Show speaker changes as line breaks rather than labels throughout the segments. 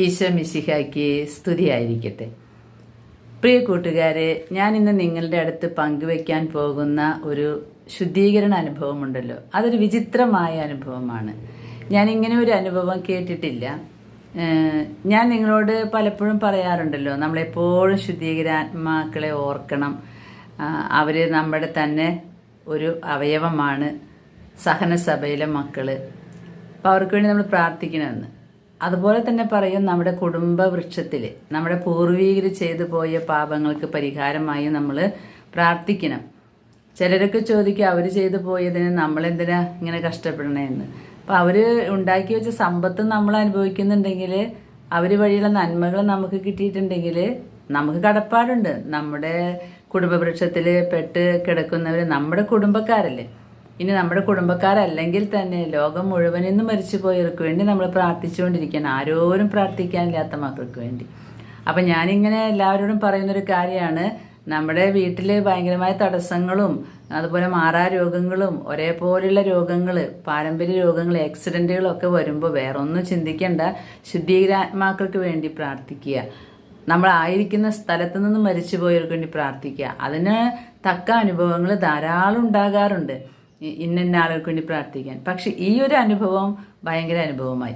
ഈശോ മിശിഹായ്ക്ക് സ്തുതിയായിരിക്കട്ടെ. പ്രിയ കൂട്ടുകാരെ ഞാൻ ഇന്ന് നിങ്ങളുടെ അടുത്ത് പങ്കുവെക്കാൻ പോകുന്ന ഒരു ശുദ്ധീകരണ അനുഭവമുണ്ടല്ലോ. അതൊരു വിചിത്രമായ അനുഭവമാണ്. ഞാൻ ഇങ്ങനെ ഒരു അനുഭവം കേട്ടിട്ടില്ല. ഞാൻ നിങ്ങളോട് പലപ്പോഴും പറയാറുണ്ടല്ലോ നമ്മളെപ്പോഴും ശുദ്ധീകരാത്മാക്കളെ ഓർക്കണം. അവർ നമ്മുടെ തന്നെ ഒരു അവയവമാണ് സഹനസഭയിലെ മക്കൾ. അപ്പോൾ അവർക്ക് വേണ്ടി നമ്മൾ പ്രാർത്ഥിക്കണമെന്ന്. അതുപോലെ തന്നെ പറയും നമ്മുടെ കുടുംബ വൃക്ഷത്തിൽ നമ്മുടെ പൂർവീകർ ചെയ്തു പോയ പാപങ്ങൾക്ക് പരിഹാരമായി നമ്മൾ പ്രാർത്ഥിക്കണം. ചിലരൊക്കെ ചോദിക്കുക അവർ ചെയ്തു പോയതിന് നമ്മളെന്തിനാ ഇങ്ങനെ കഷ്ടപ്പെടണേന്ന് അപ്പം അവർ ഉണ്ടാക്കി വെച്ച സമ്പത്ത് നമ്മൾ അനുഭവിക്കുന്നുണ്ടെങ്കിൽ അവർ വഴിയുള്ള നന്മകൾ നമുക്ക് കിട്ടിയിട്ടുണ്ടെങ്കിൽ നമുക്ക് കടപ്പാടുണ്ട്. നമ്മുടെ കുടുംബവൃക്ഷത്തിൽ പെട്ട് കിടക്കുന്നവർ നമ്മുടെ കുടുംബക്കാരല്ലേ. ഇനി നമ്മുടെ കുടുംബക്കാരല്ലെങ്കിൽ തന്നെ ലോകം മുഴുവൻ ഇന്ന് മരിച്ചു പോയവർക്ക് വേണ്ടി നമ്മൾ പ്രാർത്ഥിച്ചുകൊണ്ടിരിക്കണം ആരോരും പ്രാർത്ഥിക്കാനില്ലാത്ത മക്കൾക്ക് വേണ്ടി. അപ്പം ഞാനിങ്ങനെ എല്ലാവരോടും പറയുന്നൊരു കാര്യമാണ്. നമ്മുടെ വീട്ടിൽ ഭയങ്കരമായ തടസ്സങ്ങളും അതുപോലെ മാറാ രോഗങ്ങളും ഒരേപോലെയുള്ള രോഗങ്ങൾ പാരമ്പര്യ രോഗങ്ങൾ ആക്സിഡന്റുകളൊക്കെ വരുമ്പോൾ വേറെ ഒന്നും ചിന്തിക്കേണ്ട. ശുദ്ധീകരാത്മാക്കൾക്ക് വേണ്ടി പ്രാർത്ഥിക്കുക. നമ്മളായിരിക്കുന്ന സ്ഥലത്ത് നിന്ന് മരിച്ചു പോയവർക്ക് വേണ്ടി പ്രാർത്ഥിക്കുക. അതിന് തക്ക അനുഭവങ്ങൾ ധാരാളം ഉണ്ടാകാറുണ്ട്. ഇന്ന ആളുകൾക്ക് വേണ്ടി പ്രാർത്ഥിക്കാൻ. പക്ഷെ ഈ ഒരു അനുഭവം ഭയങ്കര അനുഭവമായി.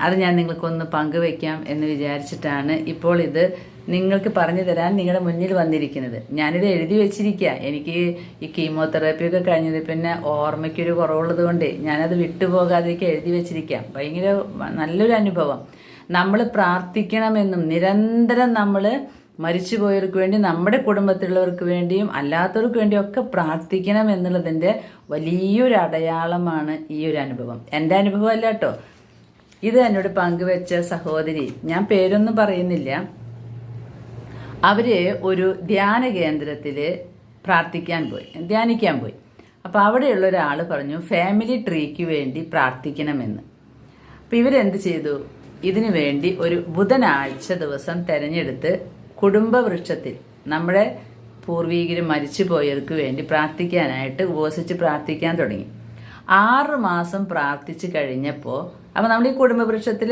അത് ഞാൻ നിങ്ങൾക്കൊന്ന് പങ്കുവെക്കാം എന്ന് വിചാരിച്ചിട്ടാണ് ഇപ്പോൾ ഇത് നിങ്ങൾക്ക് പറഞ്ഞു തരാൻ നിങ്ങളുടെ മുന്നിൽ വന്നിരിക്കുന്നത്. ഞാനിത് എഴുതി വെച്ചിരിക്കുക എനിക്ക് ഈ കീമോതെറാപ്പി ഒക്കെ കഴിഞ്ഞത് പിന്നെ ഓർമ്മയ്ക്കൊരു കുറവുള്ളത് കൊണ്ട് ഞാനത് വിട്ടുപോകാതെയൊക്കെ എഴുതി വെച്ചിരിക്കാം. ഭയങ്കര നല്ലൊരു അനുഭവം. നമ്മൾ പ്രാർത്ഥിക്കണമെന്നും നിരന്തരം നമ്മൾ മരിച്ചുപോയവർക്ക് വേണ്ടി നമ്മുടെ കുടുംബത്തിലുള്ളവർക്ക് വേണ്ടിയും അല്ലാത്തവർക്ക് വേണ്ടിയും ഒക്കെ പ്രാർത്ഥിക്കണം എന്നുള്ളതിന്റെ വലിയൊരു അടയാളമാണ് ഈ ഒരു അനുഭവം. എന്റെ അനുഭവം അല്ല കേട്ടോ. ഇത് എന്നോട് പങ്കുവെച്ച സഹോദരി ഞാൻ പേരൊന്നും പറയുന്നില്ല. അവർ ഒരു ധ്യാന കേന്ദ്രത്തിൽ പ്രാർത്ഥിക്കാൻ പോയി ധ്യാനിക്കാൻ പോയി. അപ്പോൾ അവിടെയുള്ള ഒരാൾ പറഞ്ഞു ഫാമിലി ട്രീക്ക് വേണ്ടി പ്രാർത്ഥിക്കണമെന്ന്. അപ്പോൾ ഇവരെന്ത് ചെയ്തു? ഇതിനു വേണ്ടി ഒരു ബുധനാഴ്ച ദിവസം തെരഞ്ഞെടുത്ത് കുടുംബവൃക്ഷത്തിൽ നമ്മുടെ പൂർവീകർ മരിച്ചു പോയവർക്ക് വേണ്ടി പ്രാർത്ഥിക്കാനായിട്ട് ഉപവസിച്ച് പ്രാർത്ഥിക്കാൻ തുടങ്ങി. ആറ് മാസം പ്രാർത്ഥിച്ചു കഴിഞ്ഞപ്പോൾ അപ്പം നമ്മൾ ഈ കുടുംബവൃക്ഷത്തിൽ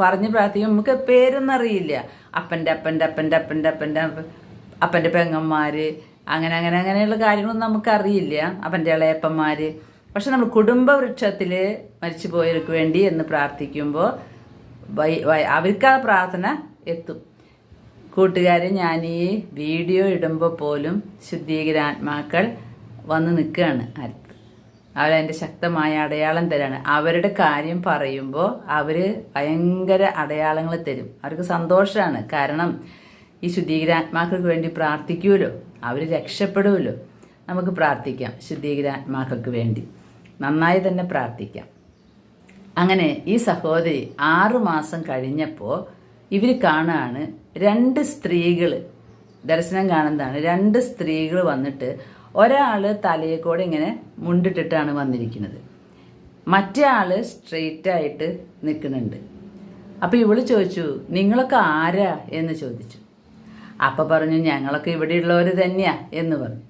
പറഞ്ഞ് പ്രാർത്ഥിക്കും നമുക്ക് പേരൊന്നും അറിയില്ല അപ്പന്റെ അപ്പന്റെ അപ്പന്റെ അപ്പന്റെ അപ്പന്റെ അപ്പന്റെ പെങ്ങന്മാർ അങ്ങനെ അങ്ങനെ അങ്ങനെയുള്ള കാര്യങ്ങളൊന്നും നമുക്കറിയില്ല. അപ്പന്റെ ഇളയപ്പന്മാർ പക്ഷെ നമ്മൾ കുടുംബവൃക്ഷത്തിൽ മരിച്ചു പോയവർക്ക് വേണ്ടി എന്ന് പ്രാർത്ഥിക്കുമ്പോൾ അവർക്ക് ആ പ്രാർത്ഥന എത്തും. കൂട്ടുകാരെ ഞാൻ ഈ വീഡിയോ ഇടുമ്പോൾ പോലും ശുദ്ധീകരാത്മാക്കൾ വന്ന് നിൽക്കുകയാണ് അടുത്ത് അവരതിന്റെ ശക്തമായ അടയാളം തരാണ്. അവരുടെ കാര്യം പറയുമ്പോൾ അവർ ഭയങ്കര അടയാളങ്ങൾ തരും. അവർക്ക് സന്തോഷമാണ്. കാരണം ഈ ശുദ്ധീകരാത്മാക്കൾക്ക് വേണ്ടി പ്രാർത്ഥിക്കുമല്ലോ അവർ രക്ഷപ്പെടുമല്ലോ നമുക്ക് പ്രാർത്ഥിക്കാം ശുദ്ധീകരാത്മാക്കൾക്ക് വേണ്ടി. നന്നായി തന്നെ പ്രാർത്ഥിക്കാം. അങ്ങനെ ഈ സഹോദരി ആറുമാസം കഴിഞ്ഞപ്പോൾ ഇവർ കാണാണ് രണ്ട് സ്ത്രീകൾ ദർശനം കാണുന്നതാണ്. രണ്ട് സ്ത്രീകൾ വന്നിട്ട് ഒരാൾ തലയെ കൂടെ ഇങ്ങനെ മുണ്ടിട്ടിട്ടാണ് വന്നിരിക്കുന്നത്. മറ്റേ ആൾ സ്ട്രെയിറ്റ് ആയിട്ട് നിൽക്കുന്നുണ്ട്. അപ്പോൾ ഇവൾ ചോദിച്ചു നിങ്ങളൊക്കെ ആരാ? എന്ന് ചോദിച്ചു. അപ്പോൾ പറഞ്ഞു ഞങ്ങളൊക്കെ ഇവിടെയുള്ളവർ തന്നെയാ എന്ന് പറഞ്ഞു.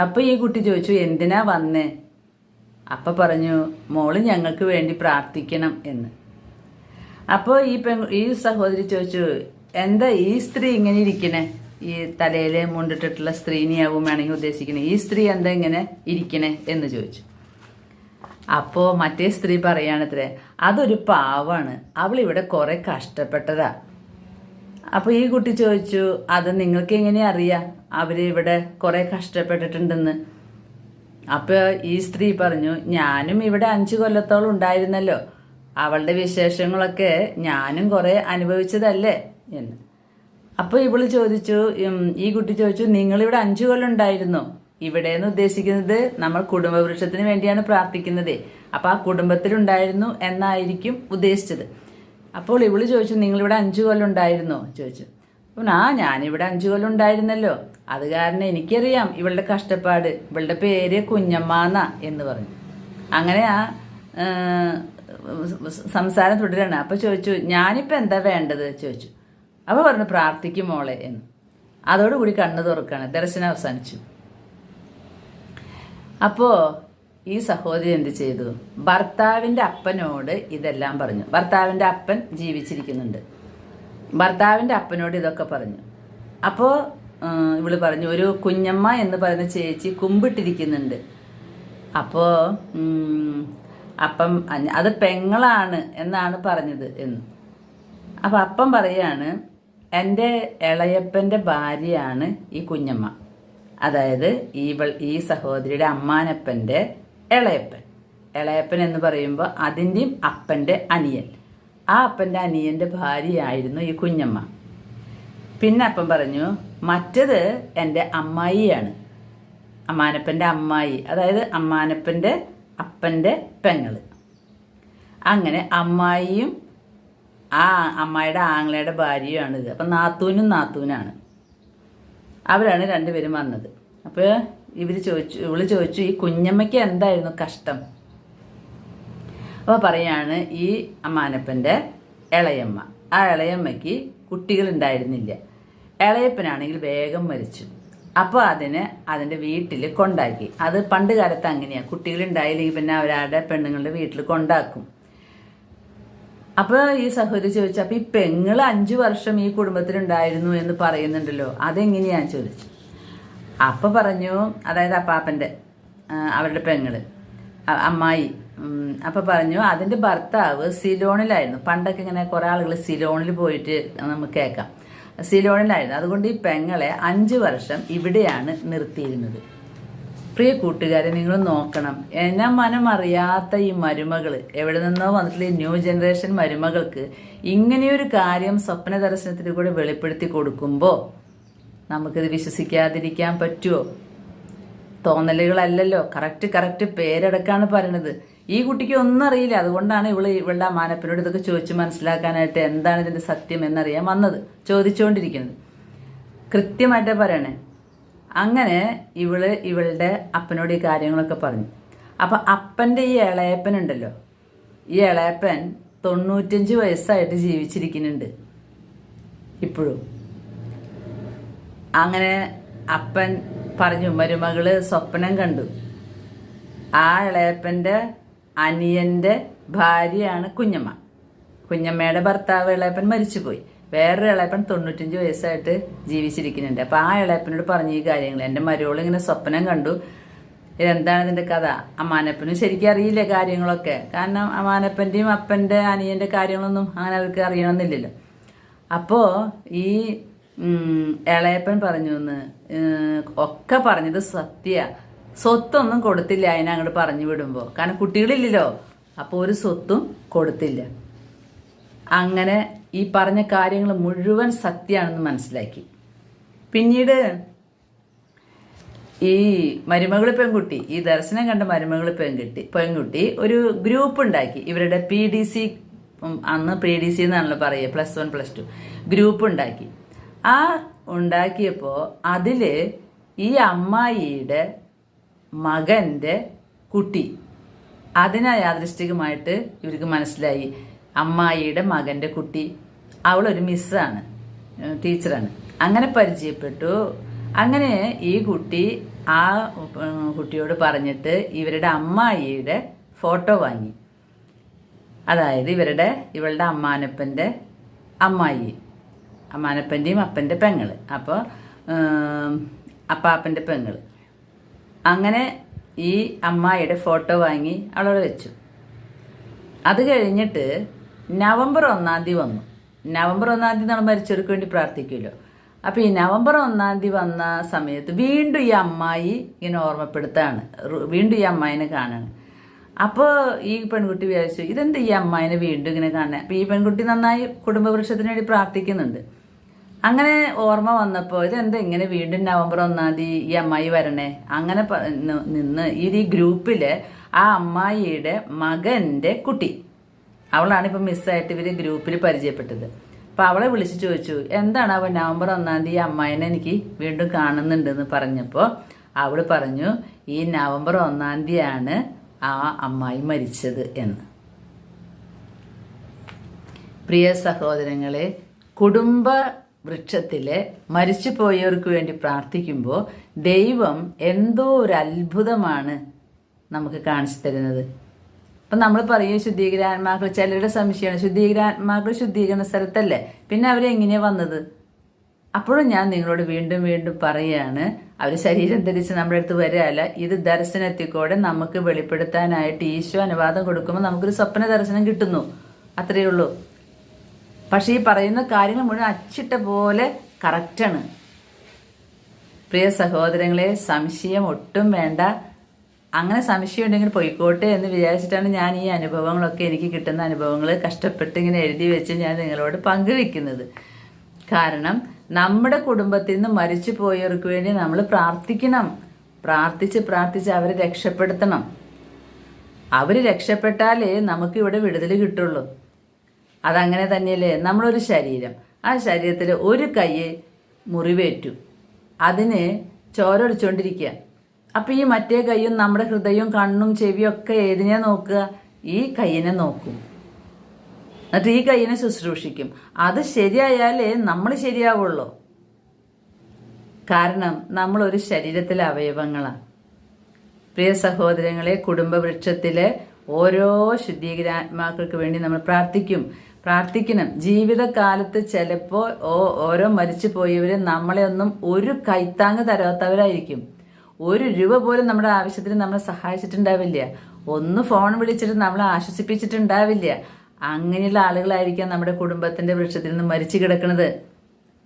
അപ്പോൾ ഈ കുട്ടി ചോദിച്ചു എന്തിനാ വന്നേ? അപ്പൊ പറഞ്ഞു മോൾ ഞങ്ങൾക്ക് വേണ്ടി പ്രാർത്ഥിക്കണം എന്ന്. അപ്പോൾ ഈ പെൺ ഈ സഹോദരി ചോദിച്ചു എന്താ ഈ സ്ത്രീ ഇങ്ങനെ ഇരിക്കണേ? ഈ തലയിൽ മുണ്ടിട്ടിട്ടുള്ള സ്ത്രീനെയാവും വേണമെങ്കിൽ ഉദ്ദേശിക്കണേ. ഈ സ്ത്രീ എന്താ ഇങ്ങനെ ഇരിക്കണേ? എന്ന് ചോദിച്ചു. അപ്പോൾ മറ്റേ സ്ത്രീ പറയാണത്രേ അതൊരു പാവാണ്. അവൾ ഇവിടെ കുറെ കഷ്ടപ്പെട്ടതാ. അപ്പോൾ ഈ കുട്ടി ചോദിച്ചു അത് നിങ്ങൾക്ക് എങ്ങനെ അറിയാം? അവർ ഇവിടെ കുറെ കഷ്ടപ്പെട്ടിട്ടുണ്ടെന്ന്. അപ്പോൾ ഈ സ്ത്രീ പറഞ്ഞു ഞാനും ഇവിടെ അഞ്ച് കൊല്ലത്തോളം ഉണ്ടായിരുന്നല്ലോ. അവളുടെ വിശേഷങ്ങളൊക്കെ ഞാനും കുറെ അനുഭവിച്ചതല്ലേ എന്ന്. അപ്പോൾ ഇവൾ ചോദിച്ചു ഈ കുട്ടി ചോദിച്ചു നിങ്ങളിവിടെ അഞ്ചു കൊല്ലം ഉണ്ടായിരുന്നു. ഇവിടെ എന്ന് ഉദ്ദേശിക്കുന്നത് നമ്മൾ കുടുംബവൃക്ഷത്തിന് വേണ്ടിയാണ് പ്രാർത്ഥിക്കുന്നത്. അപ്പൊ ആ കുടുംബത്തിലുണ്ടായിരുന്നു എന്നായിരിക്കും ഉദ്ദേശിച്ചത്. അപ്പോൾ ഇവൾ ചോദിച്ചു നിങ്ങളിവിടെ അഞ്ചു കൊല്ലം ഉണ്ടായിരുന്നോ? ചോദിച്ചു. അപ്പോൾ ആ ഞാനിവിടെ അഞ്ചു കൊല്ലം ഉണ്ടായിരുന്നല്ലോ. അത് കാരണം എനിക്കറിയാം ഇവളുടെ കഷ്ടപ്പാട്. ഇവളുടെ പേര് കുഞ്ഞമ്മ എന്ന് പറഞ്ഞു. അങ്ങനെ ആ, സംസാരം തുടരണം. അപ്പൊ ചോദിച്ചു ഞാനിപ്പോ എന്താ വേണ്ടത്? ചോദിച്ചു. അപ്പൊ പറഞ്ഞു പ്രാർത്ഥിക്കും മോളെ എന്ന്. അതോടുകൂടി കണ്ണു തുറക്കാണ്. ദർശനം അവസാനിച്ചു. അപ്പോ ഈ സഹോദരി എന്ത് ചെയ്തു? ഭർത്താവിന്റെ അപ്പനോട് ഇതെല്ലാം പറഞ്ഞു. ഭർത്താവിന്റെ അപ്പൻ ജീവിച്ചിരിക്കുന്നുണ്ട്. ഭർത്താവിന്റെ അപ്പനോട് ഇതൊക്കെ പറഞ്ഞു. അപ്പോൾ ഇവൾ പറഞ്ഞു ഒരു കുഞ്ഞമ്മ എന്ന് പറയുന്ന ചേച്ചി കുമ്പിട്ടിരിക്കുന്നുണ്ട്. അപ്പോൾ അപ്പം അത് പെങ്ങളാണ് എന്നാണ് പറഞ്ഞത് എന്ന്. അപ്പം അപ്പം പറയാണ് എന്റെ ഇളയപ്പന്റെ ഭാര്യയാണ് ഈ കുഞ്ഞമ്മ. അതായത് ഈ ഈ സഹോദരിയുടെ അമ്മാനപ്പന്റെ ഇളയപ്പൻ ഇളയപ്പൻ എന്ന് പറയുമ്പോൾ അതിന്റെയും അപ്പന്റെ അനിയൻ. ആ അപ്പന്റെ അനിയന്റെ ഭാര്യയായിരുന്നു ഈ കുഞ്ഞമ്മ. പിന്നെ അപ്പം പറഞ്ഞു മറ്റത് എന്റെ അമ്മായിയാണ്. അമ്മാനപ്പന്റെ അമ്മായി. അതായത് അമ്മാനപ്പന്റെ അപ്പന്റെ പെങ്ങൾ. അങ്ങനെ അമ്മായിയും ആ അമ്മായിയുടെ ആങ്ങളയുടെ ഭാര്യയുമാണ് ഇത്. അപ്പം നാത്തൂനും നാത്തൂനാണ്. അവരാണ് രണ്ടുപേരും വന്നത്. അപ്പോൾ ഇവർ ചോദിച്ചു ഇവൾ ചോദിച്ചു ഈ കുഞ്ഞമ്മയ്ക്ക് എന്തായിരുന്നു കഷ്ടം? അപ്പോൾ പറയാണ് ഈ അമ്മാനപ്പന്റെ ഇളയമ്മ. ആ ഇളയമ്മയ്ക്ക് കുട്ടികളുണ്ടായിരുന്നില്ല. ഇളയപ്പനാണെങ്കിൽ വേഗം മരിച്ചു. അപ്പോൾ അതിനെ അതിന്റെ വീട്ടിൽ കൊണ്ടാക്കി. അത് പണ്ട് കാലത്ത് അങ്ങനെയാണ് കുട്ടികളുണ്ടായില്ലെങ്കിൽ പിന്നെ അവരുടെ പെണ്ണുങ്ങളുടെ വീട്ടിൽ കൊണ്ടാക്കും. അപ്പോൾ ഈ സഹോദരി ചോദിച്ചു അപ്പോൾ ഈ പെങ്ങൾ അഞ്ചു വർഷം ഈ കുടുംബത്തിൽ ഉണ്ടായിരുന്നു എന്ന് പറയുന്നുണ്ടല്ലോ അതെങ്ങനെയാന്ന് ചോദിച്ചു. അപ്പൊ പറഞ്ഞു അതായത് അപ്പാപ്പന്റെ ആ, അവരുടെ പെങ്ങൾ അമ്മായി അപ്പൊ പറഞ്ഞു അതിന്റെ ഭർത്താവ് സിലോണിലായിരുന്നു. പണ്ടൊക്കെ ഇങ്ങനെ കുറെ ആളുകൾ സിലോണിൽ പോയിട്ട് നമുക്ക് കേൾക്കാം. സിലോണിലായിരുന്നു. അതുകൊണ്ട് ഈ പെങ്ങളെ അഞ്ച് വർഷം ഇവിടെയാണ് നിർത്തിയിരുന്നത്. പ്രിയ കൂട്ടുകാരെ നിങ്ങൾ നോക്കണം. എന്നെ മനം അറിയാത്ത ഈ മരുമകൾ എവിടെ നിന്നോ വന്നിട്ടുള്ള ന്യൂ ജനറേഷൻ മരുമകൾക്ക് ഇങ്ങനെയൊരു കാര്യം സ്വപ്ന ദർശനത്തിൽ കൂടെ വെളിപ്പെടുത്തി കൊടുക്കുമ്പോൾ നമുക്കിത് വിശ്വസിക്കാതിരിക്കാൻ പറ്റുമോ തോന്നലുകളല്ലല്ലോ. കറക്റ്റ് കറക്റ്റ് പേരടക്കാണ് പറയണത്. ഈ കുട്ടിക്ക് ഒന്നും അറിയില്ല. അതുകൊണ്ടാണ് ഇവൾ ഇവളുടെ മാനപ്പനോട് ഇതൊക്കെ ചോദിച്ച് മനസ്സിലാക്കാനായിട്ട് എന്താണ് ഇതിന്റെ സത്യം എന്നറിയാൻ വന്നത്. ചോദിച്ചുകൊണ്ടിരിക്കുന്നത് കൃത്യമായിട്ട് പറയണേ. അങ്ങനെ ഇവൾ ഇവളുടെ അപ്പനോട് ഈ കാര്യങ്ങളൊക്കെ പറഞ്ഞു. അപ്പൊ അപ്പന്റെ ഈ ഇളയപ്പനുണ്ടല്ലോ ഈ ഇളയപ്പൻ തൊണ്ണൂറ്റഞ്ച് വയസ്സായിട്ട് ജീവിച്ചിരിക്കുന്നുണ്ട് ഇപ്പോഴും. അങ്ങനെ അപ്പൻ പറഞ്ഞു മരുമകൾ സ്വപ്നം കണ്ടു. ആ ഇളയപ്പന്റെ അനിയന്റെ ഭാര്യയാണ് കുഞ്ഞമ്മ. കുഞ്ഞമ്മയുടെ ഭർത്താവ് ഇളയപ്പൻ മരിച്ചുപോയി. വേറൊരു ഇളയപ്പൻ തൊണ്ണൂറ്റഞ്ച് വയസ്സായിട്ട് ജീവിച്ചിരിക്കുന്നുണ്ട്. അപ്പോൾ ആ ഇളയപ്പനോട് പറഞ്ഞ ഈ കാര്യങ്ങൾ. എന്റെ മരുവൾ ഇങ്ങനെ സ്വപ്നം കണ്ടു. ഇതെന്താണ് ഇതിന്റെ കഥ? അമ്മാനപ്പനും ശരിക്കും അറിയില്ല കാര്യങ്ങളൊക്കെ. കാരണം അമ്മാനപ്പന്റെയും അപ്പന്റെ അനിയന്റെ കാര്യങ്ങളൊന്നും അങ്ങനെ അവർക്ക് അറിയണമെന്നില്ലല്ലോ. അപ്പോൾ ഈ ഇളയപ്പൻ പറഞ്ഞു എന്ന് ഒക്കെ പറഞ്ഞത് സത്യ. സ്വത്തൊന്നും കൊടുത്തില്ല അതിനെ അങ്ങോട്ട് പറഞ്ഞു വിടുമ്പോൾ കാരണം കുട്ടികളില്ലല്ലോ. അപ്പോൾ ഒരു സ്വത്തും കൊടുത്തില്ല. അങ്ങനെ ഈ പറഞ്ഞ കാര്യങ്ങൾ മുഴുവൻ സത്യമാണെന്ന് മനസ്സിലാക്കി. പിന്നീട് ഈ മരുമകൾ പെൺകുട്ടി ഈ ദർശനം കണ്ട മരുമകൾ പെൺകുട്ടി പെൺകുട്ടി ഒരു ഗ്രൂപ്പ് ഉണ്ടാക്കി. ഇവരുടെ പി ഡി സി അന്ന് പി ഡി സി എന്നാണല്ലോ പറയുക plus one plus two group ഉണ്ടാക്കി. ആ ഉണ്ടാക്കിയപ്പോൾ അതിൽ ഈ അമ്മായിയുടെ മകന്റെ കുട്ടി. അതിനാ യാദൃഷ്ടികമായിട്ട് ഇവർക്ക് മനസ്സിലായി. അമ്മായിയുടെ മകന്റെ കുട്ടി. അവളൊരു മിസ്സാണ് ടീച്ചറാണ് അങ്ങനെ പരിചയപ്പെട്ടു. അങ്ങനെ ഈ കുട്ടി ആ കുട്ടിയോട് പറഞ്ഞിട്ട് ഇവരുടെ അമ്മായിയുടെ ഫോട്ടോ വാങ്ങി. അതായത് ഇവരുടെ ഇവളുടെ അമ്മാനപ്പന്റെ അമ്മായി. അമ്മാനപ്പന്റെയും അപ്പന്റെ പെങ്ങൾ. അപ്പോൾ അപ്പാപ്പന്റെ പെങ്ങൾ. അങ്ങനെ ഈ അമ്മായിയുടെ ഫോട്ടോ വാങ്ങി അവളവിടെ വെച്ചു. അത് കഴിഞ്ഞിട്ട് നവംബർ ഒന്നാം തീയതി വന്നു. നവംബർ ഒന്നാം തീയതി നമ്മൾ മരിച്ചവർക്ക് വേണ്ടി പ്രാർത്ഥിക്കുമല്ലോ. അപ്പോൾ ഈ നവംബർ ഒന്നാം തീയതി വന്ന സമയത്ത് വീണ്ടും ഈ അമ്മായി ഇങ്ങനെ ഓർമ്മപ്പെടുത്താണ്. വീണ്ടും ഈ അമ്മായിനെ കാണാണ്. അപ്പോൾ ഈ പെൺകുട്ടി വിചാരിച്ചു ഇതെന്ത് ഈ അമ്മായിനെ വീണ്ടും ഇങ്ങനെ കാണാൻ? അപ്പോൾ ഈ പെൺകുട്ടി നന്നായി കുടുംബവൃക്ഷത്തിന് വേണ്ടി പ്രാർത്ഥിക്കുന്നുണ്ട്. അങ്ങനെ ഓർമ്മ വന്നപ്പോൾ ഇതെന്താ ഇങ്ങനെ വീണ്ടും നവംബർ ഒന്നാം തീയതി ഈ അമ്മായി വരണേ? അങ്ങനെ നിന്ന് ഈ ഗ്രൂപ്പിൽ ആ അമ്മായിയുടെ മകന്റെ കുട്ടി. അവളാണ് ഇപ്പം മിസ്സായിട്ട് ഇവർ ഗ്രൂപ്പിൽ പരിചയപ്പെട്ടത്. അപ്പൊ അവളെ വിളിച്ചു ചോദിച്ചു എന്താണ് അവൻ നവംബർ ഒന്നാം തീയതി അമ്മായിനെ എനിക്ക് വീണ്ടും കാണുന്നുണ്ടെന്ന് പറഞ്ഞപ്പോൾ അവൾ പറഞ്ഞു ഈ നവംബർ ഒന്നാം തീയതിയാണ് ആ അമ്മായി മരിച്ചത് എന്ന്. പ്രിയ സഹോദരങ്ങളെ കുടുംബ വൃക്ഷത്തിലെ മരിച്ചുപോയവർക്ക് വേണ്ടി പ്രാർത്ഥിക്കുമ്പോൾ ദൈവം എന്തോ ഒരു അത്ഭുതമാണ് നമുക്ക് കാണിച്ചു തരുന്നത്. അപ്പം നമ്മൾ പറയും ശുദ്ധീകരാത്മാക്കൾ ചിലരുടെ സംശയമാണ് ശുദ്ധീകരാത്മാക്കൾ ശുദ്ധീകരണ സ്ഥലത്തല്ലേ? പിന്നെ അവരെങ്ങനെയാണ് വന്നത്? അപ്പോഴും ഞാൻ നിങ്ങളോട് വീണ്ടും വീണ്ടും പറയുകയാണ് അവർ ശരീരം ധരിച്ച് നമ്മുടെ അടുത്ത് വരികയല്ല ഇത് ദർശനത്തിക്കൂടെ നമുക്ക് വെളിപ്പെടുത്താനായിട്ട് ഈശോ അനുവാദം കൊടുക്കുമ്പോൾ നമുക്കൊരു സ്വപ്ന ദർശനം കിട്ടുന്നു. അത്രയേ ഉള്ളൂ. പക്ഷേ ഈ പറയുന്ന കാര്യങ്ങൾ മുഴുവൻ അച്ചിട്ട പോലെ കറക്റ്റാണ് പ്രിയ സഹോദരങ്ങളെ സംശയം ഒട്ടും വേണ്ട. അങ്ങനെ സംശയം ഉണ്ടെങ്കിൽ പോയിക്കോട്ടെ എന്ന് വിചാരിച്ചിട്ടാണ് ഞാൻ ഈ അനുഭവങ്ങളൊക്കെ എനിക്ക് കിട്ടുന്ന അനുഭവങ്ങൾ കഷ്ടപ്പെട്ട് ഇങ്ങനെ എഴുതി വെച്ച് ഞാൻ നിങ്ങളോട് പങ്കുവെക്കുന്നത്. കാരണം നമ്മുടെ കുടുംബത്തിൽ നിന്ന് മരിച്ചു പോയവർക്ക് വേണ്ടി നമ്മൾ പ്രാർത്ഥിക്കണം. പ്രാർത്ഥിച്ച് പ്രാർത്ഥിച്ച് അവരെ രക്ഷപ്പെടുത്തണം. അവർ രക്ഷപ്പെട്ടാലേ നമുക്ക് ഇവിടെ വിടുതൽ കിട്ടുള്ളൂ. അതങ്ങനെ തന്നെയല്ലേ? നമ്മളൊരു ശരീരം. ആ ശരീരത്തിൽ ഒരു കൈ മുറിവേറ്റു. അതിന് ചോരൊടിച്ചുകൊണ്ടിരിക്കുക അപ്പോൾ ഈ മറ്റേ കൈയും നമ്മുടെ ഹൃദയവും കണ്ണും ചെവിയും ഒക്കെ ഏതിനെ നോക്കുക? ഈ കൈയിനെ നോക്കും. എന്നിട്ട് ഈ കൈയിനെ ശുശ്രൂഷിക്കും. അത് ശരിയായാലേ നമ്മൾ ശരിയാവുള്ളൂ. കാരണം നമ്മൾ ഒരു ശരീരത്തിലെ അവയവങ്ങളാണ് പ്രിയ സഹോദരങ്ങളെ കുടുംബവൃക്ഷത്തിലെ ഓരോ ശുദ്ധീകരാത്മാക്കൾക്ക് വേണ്ടി നമ്മൾ പ്രാർത്ഥിക്കും. പ്രാർത്ഥിക്കണം. ജീവിതകാലത്ത് ചിലപ്പോൾ ഓരോ മരിച്ചു പോയവർ നമ്മളെ ഒന്നും ഒരു കൈത്താങ് തരാത്തവരായിരിക്കും. ഒരു രൂപ പോലും നമ്മുടെ ആവശ്യത്തിന് നമ്മളെ സഹായിച്ചിട്ടുണ്ടാവില്ല. ഒന്ന് ഫോൺ വിളിച്ചിട്ട് നമ്മളെ ആശ്വസിപ്പിച്ചിട്ടുണ്ടാവില്ല. അങ്ങനെയുള്ള ആളുകളായിരിക്കാം നമ്മുടെ കുടുംബത്തിന്റെ വൃക്ഷത്തിൽ നിന്ന് മരിച്ചു കിടക്കുന്നത്.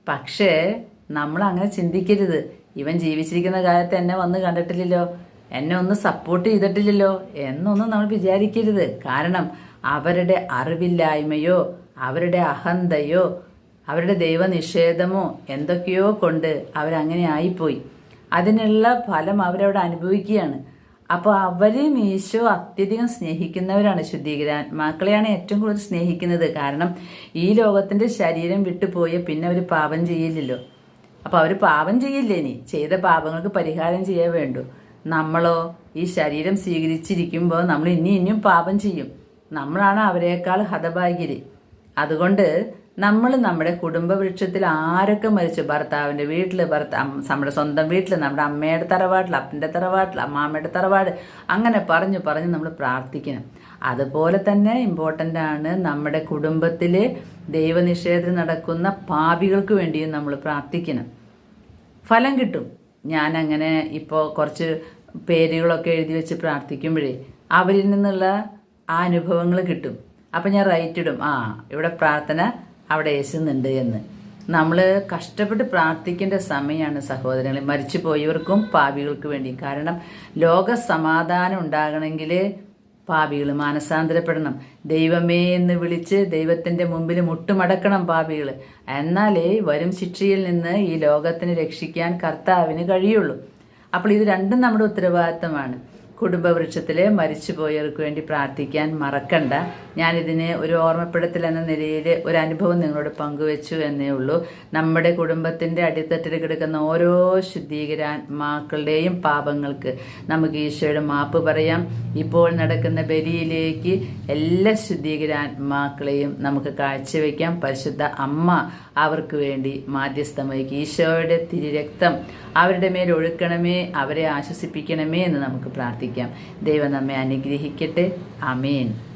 പക്ഷേ നമ്മൾ അങ്ങനെ ചിന്തിക്കരുത്. ഇവൻ ജീവിച്ചിരിക്കുന്ന കാലത്ത് എന്നെ വന്ന് കണ്ടിട്ടില്ലല്ലോ. എന്നെ ഒന്ന് സപ്പോർട്ട് ചെയ്തിട്ടില്ലല്ലോ എന്നൊന്നും നമ്മൾ വിചാരിക്കരുത്. കാരണം അവരുടെ അറിവില്ലായ്മയോ അവരുടെ അഹന്തയോ അവരുടെ ദൈവനിഷേധമോ എന്തൊക്കെയോ കൊണ്ട് അവരങ്ങനെ ആയിപ്പോയി. അതിനുള്ള ഫലം അവരവിടെ അനുഭവിക്കുകയാണ്. അപ്പോൾ അവരെയും ഈശോ അത്യധികം സ്നേഹിക്കുന്നവരാണ് ശുദ്ധീകരാൻ മക്കളെയാണ് ഏറ്റവും കൂടുതൽ സ്നേഹിക്കുന്നത്. കാരണം ഈ ലോകത്തിന്റെ ശരീരം വിട്ടുപോയ പിന്നെ അവർ പാപം ചെയ്യില്ലല്ലോ. അപ്പോൾ അവർ പാപം ചെയ്യില്ലേ ഇനി? ചെയ്ത പാപങ്ങൾക്ക് പരിഹാരം ചെയ്യാൻ വേണ്ടു. നമ്മളോ ഈ ശരീരം സ്വീകരിച്ചിരിക്കുമ്പോൾ നമ്മൾ ഇനി ഇനിയും പാപം ചെയ്യും. നമ്മളാണ് അവരെക്കാൾ ഹതഭാഗ്യരി. അതുകൊണ്ട് നമ്മൾ നമ്മുടെ കുടുംബ വൃക്ഷത്തിൽ ആരൊക്കെ മരിച്ചു? ഭർത്താവിന്റെ വീട്ടിൽ ഭർത്താ നമ്മുടെ സ്വന്തം വീട്ടിൽ നമ്മുടെ അമ്മയുടെ തറവാട്ടിൽ അപ്പന്റെ തറവാട്ടിൽ അമ്മാമ്മയുടെ തറവാട്. അങ്ങനെ പറഞ്ഞു പറഞ്ഞ് നമ്മൾ പ്രാർത്ഥിക്കണം. അതുപോലെ തന്നെ ഇമ്പോർട്ടന്റ് ആണ് നമ്മുടെ കുടുംബത്തിൽ ദൈവനിഷേധം നടക്കുന്ന പാപികൾക്ക് വേണ്ടിയും നമ്മൾ പ്രാർത്ഥിക്കണം. ഫലം കിട്ടും. ഞാൻ അങ്ങനെ ഇപ്പോൾ കുറച്ച് പേരുകളൊക്കെ എഴുതി വെച്ച് പ്രാർത്ഥിക്കുമ്പോഴേ അവരിൽ നിന്നുള്ള ആ അനുഭവങ്ങൾ കിട്ടും. അപ്പം ഞാൻ റൈറ്റ് ഇടും ആ ഇവിടെ പ്രാർത്ഥന അവിടെ യേശുന്നുണ്ട് എന്ന്. നമ്മൾ കഷ്ടപ്പെട്ട് പ്രാർത്ഥിക്കേണ്ട സമയമാണ് സഹോദരങ്ങളെ. മരിച്ചു പോയവർക്കും പാപികൾക്ക് വേണ്ടി. കാരണം ലോക സമാധാനം ഉണ്ടാകണമെങ്കിൽ പാപികൾ മാനസാന്തരപ്പെടണം. ദൈവമേ എന്ന് വിളിച്ച് ദൈവത്തിന്റെ മുമ്പിൽ മുട്ടുമടക്കണം പാപികൾ എന്നാലേ വരും ശിക്ഷയിൽ നിന്ന് ഈ ലോകത്തിന് രക്ഷിക്കാൻ കർത്താവിന് കഴിയുള്ളൂ. അപ്പോൾ ഇത് രണ്ടും നമ്മുടെ ഉത്തരവാദിത്തമാണ്. കുടുംബവൃക്ഷത്തിലെ മരിച്ചുപോയവർക്ക് വേണ്ടി പ്രാർത്ഥിക്കാൻ മറക്കണ്ട. ഞാനിതിനെ ഒരു ഓർമ്മപ്പെടുത്തൽ എന്ന നിലയിൽ ഒരു അനുഭവം നിങ്ങളോട് പങ്കുവെച്ചു എന്നേ ഉള്ളൂ. നമ്മുടെ കുടുംബത്തിന്റെ അടിത്തട്ടിൽ കിടക്കുന്ന ഓരോ ശുദ്ധീകരാത്മാക്കളുടെയും പാപങ്ങൾക്ക് നമുക്ക് ഈശോയുടെ മാപ്പ് പറയാം. ഇപ്പോൾ നടക്കുന്ന ബലിയിലേക്ക് എല്ലാ ശുദ്ധീകരാത്മാക്കളെയും നമുക്ക് കാഴ്ചവെക്കാം. പരിശുദ്ധ അമ്മ അവർക്ക് വേണ്ടി മാധ്യസ്ഥം വഹിക്കും. ഈശോയുടെ തിരുരക്തം അവരുടെ മേൽ ഒഴുക്കണമേ അവരെ ആശ്വസിപ്പിക്കണമേ എന്ന് നമുക്ക് പ്രാർത്ഥിക്കാം. ദൈവം നമ്മെ അനുഗ്രഹിക്കട്ടെ. അമേൻ